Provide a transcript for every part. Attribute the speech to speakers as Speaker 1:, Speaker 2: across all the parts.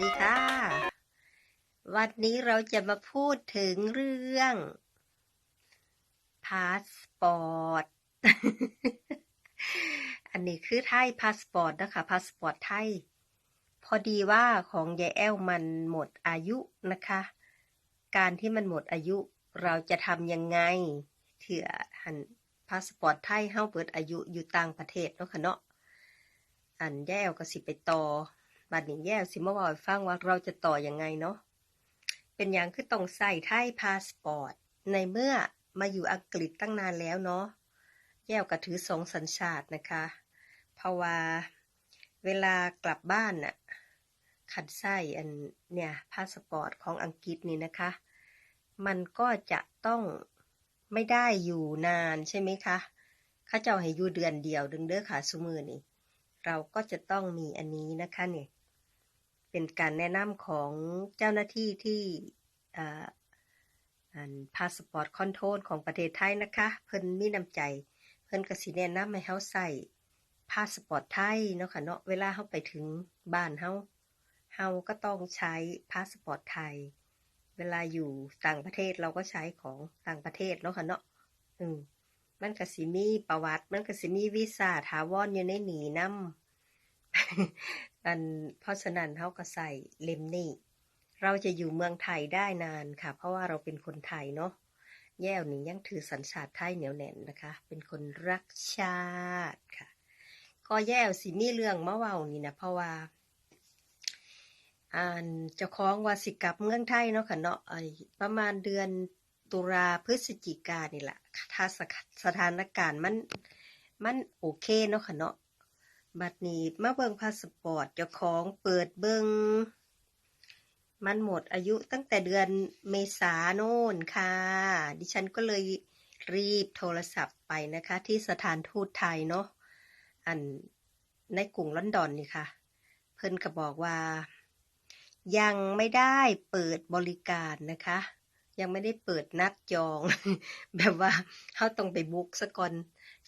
Speaker 1: ดีค่ะ วันนี้เราจะมาพูดถึงเรื่องพาสปอร์ต อันนี้คือไทยพาสปอร์ตนะคะพาสปอร์ตไทย พอดีว่าของยายแอลมันหมดอายุนะคะ การที่มันหมดอายุเราจะทำยังไงเถื่อหันพาสปอร์ตไทยเฮาเปิดอายุอยู่ต่างประเทศเนาะค่ะเนาะอันแย่ก็สิไปต่อ บัดนี้แย่สิมาบอกฟังว่าเราจะต่อยังไงเนาะ เป็นอย่างคือต้องใส่ไทยพาสปอร์ต ในเมื่อมาอยู่อังกฤษตั้งนานแล้วเนาะ แย่ก็ถือสองสัญชาตินะคะ เพราะว่าเวลากลับบ้านน่ะ ขัดไส้อันเนี่ยพาสปอร์ตของอังกฤษนี่นะคะ มันก็จะต้องไม่ได้อยู่นานใช่ไหมคะข้าเจ้าให้อยู่เดือนเดียวดึงเด้อค่ะสมือนี่ เราก็จะต้องมีอันนี้นะคะเนี่ย เป็นการแนะนำของเจ้าหน้าที่ที่พาสปอร์ตคอนโทรลของประเทศไทยนะคะ เพิ่นมีน้ำใจ เพิ่นก็สิแนะนำให้เฮาใส่พาสปอร์ตไทยเนาะค่ะเนาะเวลาเฮาไปถึงบ้านเฮาเฮาก็ต้องใช้พาสปอร์ตไทย เวลาอยู่ต่างประเทศเราก็ใช้ของต่างประเทศเนาะค่ะเนาะอืมมันก็สิมีประวัติ มันก็สิมีวีซ่าถาวรอยู่ในหนีนำ อันเพราะฉะนั้นเฮาก็ใส่เล่มนี้เราจะอยู่เมืองไทยได้นานค่ะ เพราะว่าเราเป็นคนไทยเนาะแย่วนี่ยังถือสัญชาติไทยเหนียวแน่นนะคะ เป็นคนรักชาติค่ะก็แย่วสิมีเรื่องมาเว้านี่นะเพราะว่าอ่านเจ้าของว่าสิกลับเมืองไทยเนาะค่ะเนาะไอประมาณเดือนตุลาพฤศจิกานี่แหละถ้าสถสถานการณ์มันมันโอเคเนาะค่ะเนาะ บัดนี้มาเบิ่งพาสปอร์ตเจ้าของเปิดเบิ่งมันหมดอายุตั้งแต่เดือนเมษาโน่นค่ะ ดิฉันก็เลยรีบโทรศัพท์ไปนะคะ ที่สถานทูตไทยเนาะอันในกรุงลอนดอนนี่ค่ะ เพิ่นก็บอกว่า ยังไม่ได้เปิดบริการนะคะ ยังไม่ได้เปิดนัดจอง แบบว่าเขาต้องไปบุ๊กซะก่อน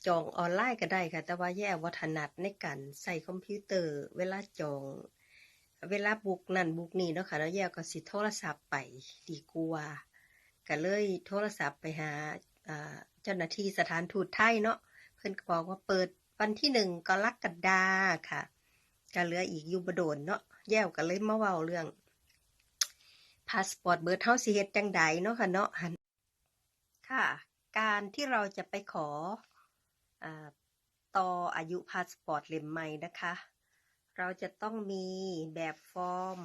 Speaker 1: จองออนไลน์ก็ได้ค่ะ แต่ว่าแย่วัฒนัดในการใส่คอมพิวเตอร์ เวลาจอง เวลาบุกนั่นบุกนี่เนาะค่ะแล้วแย่ก็สิโทรศัพท์ไปดีกว่าก็เลยโทรศัพท์ไปหาเจ้าหน้าที่สถานทูตไทยเนาะเพิ่นก็บอกว่าเปิดวันที่หนึ่งกรกฎาค่ะก็เหลืออีกอยู่บ่โดนเนาะแย่ก็เลยมาเว้าเรื่องพาสปอร์ตเบิร์ดเฮาสิเฮ็ดจังใดเนาะค่ะเนาะค่ะ การที่เราจะไปขอ ต่ออายุพาสปอร์ตเล่มใหม่นะคะ เราจะต้องมีแบบฟอร์ม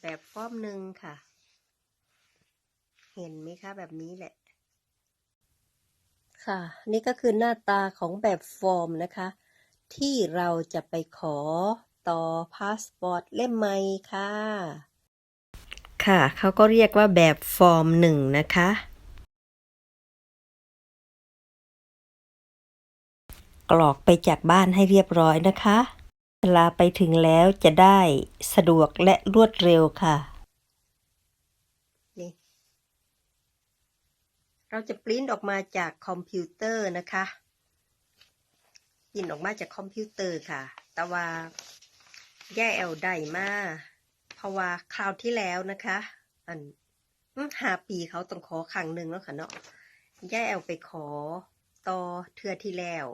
Speaker 1: แบบฟอร์มหนึ่งค่ะ เห็นไหมคะแบบนี้แหละ ค่ะ นี่ก็คือหน้าตาของแบบฟอร์มนะคะ ที่เราจะไปขอต่อพาสปอร์ตเล่มใหม่ค่ะ ค่ะ เขาก็เรียกว่าแบบฟอร์มหนึ่งนะคะ กรอกไปจากบ้านให้เรียบร้อยนะคะเวลาไปถึงแล้วจะได้สะดวกและรวดเร็วค่ะนี่เราจะปริ้นออกมาจากคอมพิวเตอร์นะคะปริ้นออกมาจากคอมพิวเตอร์ค่ะ แต่ว่าแย่แอลได้มาเพราะว่าคราวที่แล้วนะคะ อันห้าปีเขาต้องขอครั้งหนึ่งแล้วค่ะเนาะแย่แอลไปขอต่อเทือที่แล้ว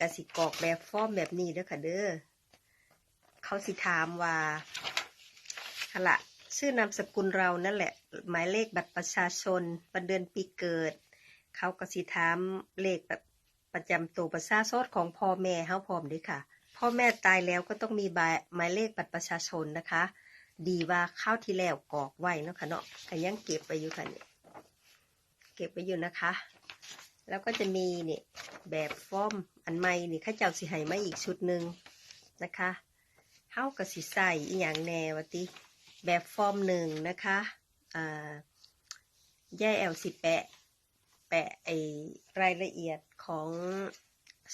Speaker 1: กสิกรอกแบบฟอร์มแบบนี้เด้อค่ะเด้อเขาสิถามว่าฮะละชื่อนามสกุลเรานั่นแหละ หมายเลขบัตรประชาชนวันเดือนปีเกิด เขาก็สิถามเลขแบบประจำตัวประชาชนของพ่อแม่เฮาพร้อมด้วยค่ะ พ่อแม่ตายแล้วก็ต้องมีใบหมายเลขบัตรประชาชนนะคะ ดีว่าข้าวที่แล้วกรอกไว้เนาะค่ะเนาะก็ยังเก็บไปอยู่ค่ะเนี่ยเก็บไปอยู่นะคะ แล้วก็จะมีนี่แบบฟอร์มอันใหม่นี่ข้าเจ้าสิให้มาอีกชุดหนึ่งนะคะเฮาก็สิใส่อีหยังแนวติ แบบฟอร์มหนึ่งนะคะอ่าแย่แอลสิแปะ แปะไอรายละเอียดของ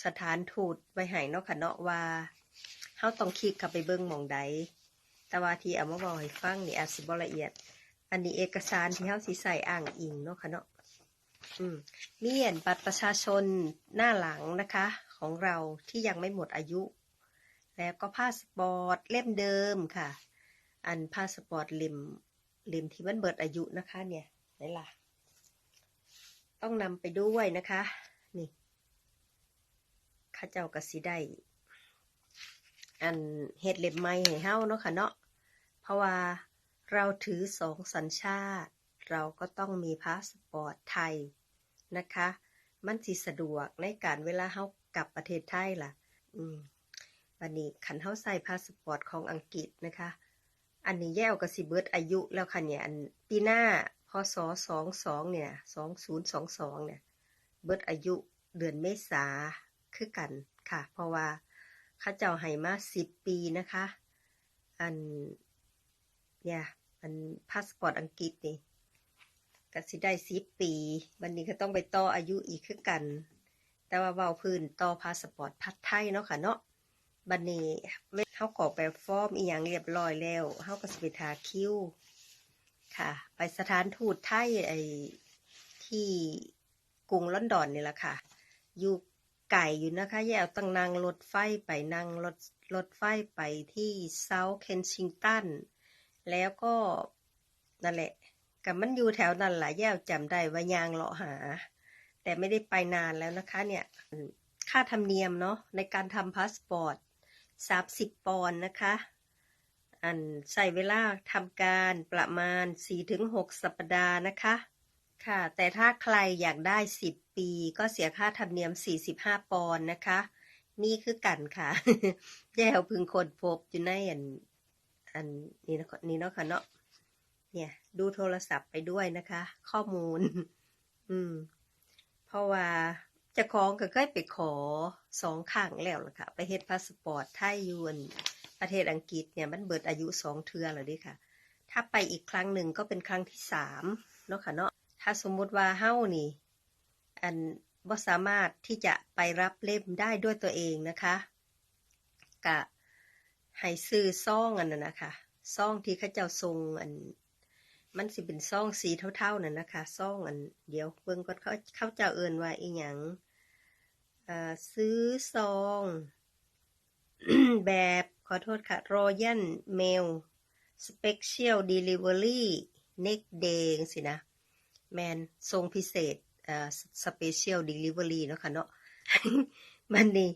Speaker 1: สถานทูตไว้ให้เนาะค่ะเนาะว่าเฮาต้องคลิกเข้าไปเบิ่งหม่องใดแต่ว่าที่เอามาบอกให้ฟังนี่อาจสิบ่ละเอียด อันนี้เอกสารที่เฮาสิใส่อ้างอิงเนาะค่ะเนาะ อืมมีอันบัตรประชาชนหน้าหลังนะคะ ของเราที่ยังไม่หมดอายุ แล้วก็พาสปอร์ตเล่มเดิมค่ะ อันพาสปอร์ตเล่มเล่มที่มันเบิดอายุนะคะ เนี่ยไหนล่ะ ต้องนำไปด้วยนะคะ นี่ข้าเจ้ากสิได้อันเฮ็ดเล็บไม้ให้เฮาเนาะค่ะเนาะ เพราะว่าเราถือสองสัญชาติ เราก็ต้องมีพาสปอร์ตไทย นะคะ มันสิสะดวกในการเวลาเฮากลับประเทศไทยล่ะ อืมวันนี้ขันเฮาใส่พาสปอร์ตของอังกฤษนะคะ อันนี้แย่วก็สิเบิดอายุแล้วค่ะเนี่ย อันปีหน้าพศสองสองเนี่ยสองศูนย์สองสองเนี่ย เบิดอายุเดือนเมษาคือกันค่ะ เพราะว่าข้าเจ้าให้มาสิบปีนะคะ อันเนี่ยอันพาสปอร์ตอังกฤษนี่ ก็สิได้สิบปี วันนี้ก็ต้องไปต่ออายุอีกคือกัน แต่ว่าเว้าพื้นต่อพาสปอร์ตพัดไทยเนาะค่ะเนาะบันนี้เฮากรอกแบบฟอร์มอีหยังเรียบร้อยแล้วเฮาก็สิไปทาคิวค่ะ ไปสถานทูตไทยไอ้ที่กรุงลอนดอนนี่แหละค่ะ อยู่ไก่อยู่นะคะแย่เอาตั้งนั่งรถไฟไปนั่งรถรถไฟไปที่เซาท์เคนชิงตัน แล้วก็นั่นแหละ กับมันอยู่แถวนั้นแหละแย่จำได้ว่ายางเลาะหา แต่ไม่ได้ไปนานแล้วนะคะเนี่ยค่าธรรมเนียมเนาะในการทำพาสปอร์ต30ปอนด์นะคะ อันใช้เวลาทำการประมาณ 4-6 สัปดาห์นะคะ ค่ะ แต่ถ้าใครอยากได้ 10 ปีก็เสียค่าธรรมเนียม 45 ปอนด์นะคะ นี่คือกันค่ะแย่วพึงคนพบอยู่ในอัน อันนี้นะนี่เนาะค่ะเนาะ เนี่ย ดูโทรศัพท์ไปด้วยนะคะ ข้อมูล อืม เพราะว่าจะของก็เคยไปขอสองครั้งแล้วล่ะค่ะ ไปเฮ็ดพาสปอร์ตไทยยวนประเทศอังกฤษเนี่ยมันเบิดอายุสองเทือแล้วดิค่ะ ถ้าไปอีกครั้งหนึ่งก็เป็นครั้งที่สามเนาะค่ะเนาะถ้าสมมุติว่าเฮ้านี่ อันบ่าสามารถที่จะไปรับเล่มได้ด้วยตัวเองนะคะกะให้ซื้อซ่องอันนั้นนะคะซ่องที่เขาเจ้าทรงอัน มันสิเป็นซ่องสีเท่าๆนั่นนะคะซ่องอันเดี๋ยวเบิ่งก่อนเขาเขาเจ้าเอินว่าอีหยังอ่าซื้อซอง แบบขอโทษค่ะ Royal Mail Special Delivery Next Day สินะ แมนทรงพิเศษเอ่อ Special Delivery เนาะค่ะเนาะมันนี่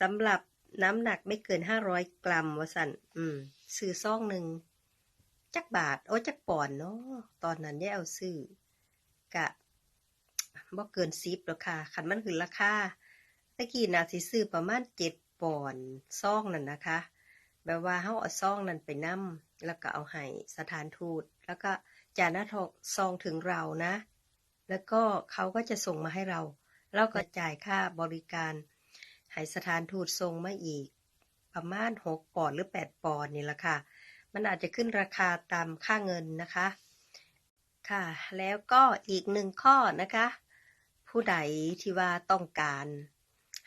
Speaker 1: สำหรับน้ำหนักไม่เกิน500กรัมว่าสั่นอืมซื้อซองหนึ่ง จักบาท โอ้จักปอนเนาะตอนนั้นได้เอาซื้อกะบ่เกิน10หรอกค่ะคันมันขึ้นราคาตะกี้นาสิซื้อประมาณ7ปอนซองนั่นนะคะ แบบว่าเฮาเอาซองนั้นไปนํแล้วก็เอาให้สถานทูต แล้วก็จานาทองซองถึงเรานะ แล้วก็เขาก็จะส่งมาให้เราเราก็จ่ายค่าบริการให้สถานทูตส่งมาอีก ประมาณ6ปอนหรือ8ปดปอนนี่แหละค่ะ มันอาจจะขึ้นราคาตามค่าเงินนะคะ ค่ะ แล้วก็อีกหนึ่งข้อนะคะ ผู้ใดที่ว่าต้องการ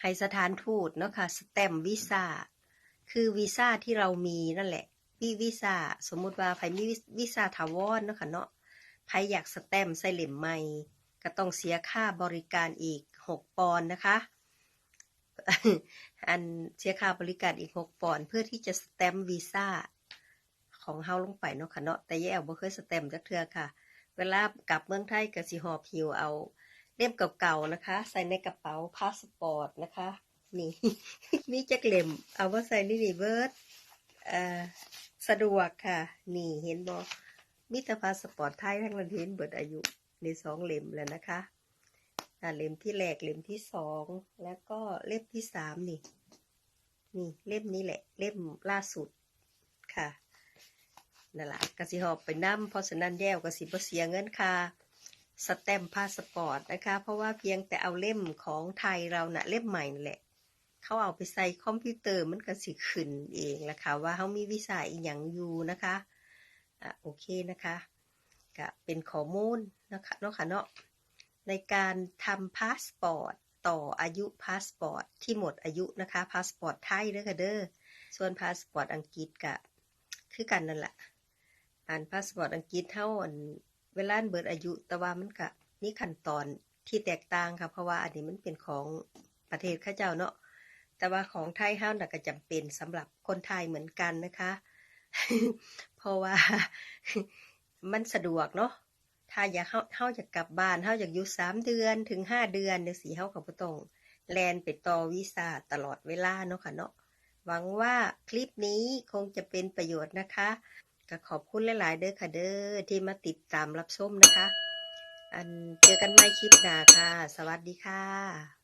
Speaker 1: ให้สถานทูตเนาะค่ะสแตมวีซ่าคือวีซ่าที่เรามีนั่นแหละวีวีซ่าสมมุติว่าใครมีวีซ่าถาวรเนาะค่ะเนาะใครอยากสแตมป์ใส่เหล่มใหม่ก็ต้องเสียค่าบริการอีก6ปอนด์นะคะ อันเสียค่าบริการอีก6ปอนด์เพื่อที่จะสแตมป์วีซ่า ของเฮาลงไปเนาะค่ะเนาะแต่แย่บ่เคยสแตมจักเทื่อค่ะ เวลากลับเมืองไทยก็สิหอบหิวเอาเล่มเก่าๆนะคะ ใส่ในกระเป๋าพาสปอร์ตนะคะ นี่มีจักเล่มเอามาใส่ในนี่เบิดเอ่อสะดวกค่ะ นี่เห็นบ่มีแต่พาสปอร์ตไทยทั้งนั้นเห็นเบิดอายุในสองเล่มแล้วนะคะอ่าเล่มที่แรกเล่มที่สองแล้วก็เล่มที่สามนี่นี่เล่มนี้แหละ เล่มล่าสุดค่ะ นั่นแหละกสิหอบไปนํเพราะฉะนั้นแย่วกสิบ่เสียเงินค่าสแตมพาสปอร์ตนะคะ เพราะว่าเพียงแต่เอาเล่มของไทยเรานะ่ะเล่มใหม่นั่นแหละ เขาเอาไปใส่คอมพิวเตอร์มันก็สิขึ้นเองละค่ะว่าเขามีวิสาอีหยังอยู่นะคะอะโอเคนะคะก็เป็นข้อมูลนะคะเนาะค่ะเนาะในการทำพาสปอร์ตต่ออายุพาสปอร์ตที่หมดอายุนะคะพาสปอร์ตไทยเด้อค่ะเด้อส่วนพาสปอร์ตอังกฤษก็คือกันนั่นแหละ อ่านพาสปอร์ตอังกฤษเท่าอันเวลาเบิดอายุ แต่ว่ามันก็มีขั้นตอนที่แตกต่างค่ะ เพราะว่าอันนี้มันเป็นของประเทศข้าเจ้าเนาะ แต่ว่าของไทยเฮาน่ะก็จำเป็นสำหรับคนไทยเหมือนกันนะคะ เพราะว่ามันสะดวกเนาะ ถ้าอยากเฮาเฮาอยากกลับบ้านเฮาอยากอยู่3เดือนถึง5เดือนจังซี่เฮาก็บ่ต้องแลนไปต่อวีซาตลอดเวลาเนาะค่ะเนาะ หวังว่าคลิปนี้คงจะเป็นประโยชน์นะคะ ก็ขอบคุณหลาย ๆ เด้อค่ะเด้อที่มาติดตามรับชมนะคะ อันเจอกันใหม่คลิปหน้าค่ะ สวัสดีค่ะ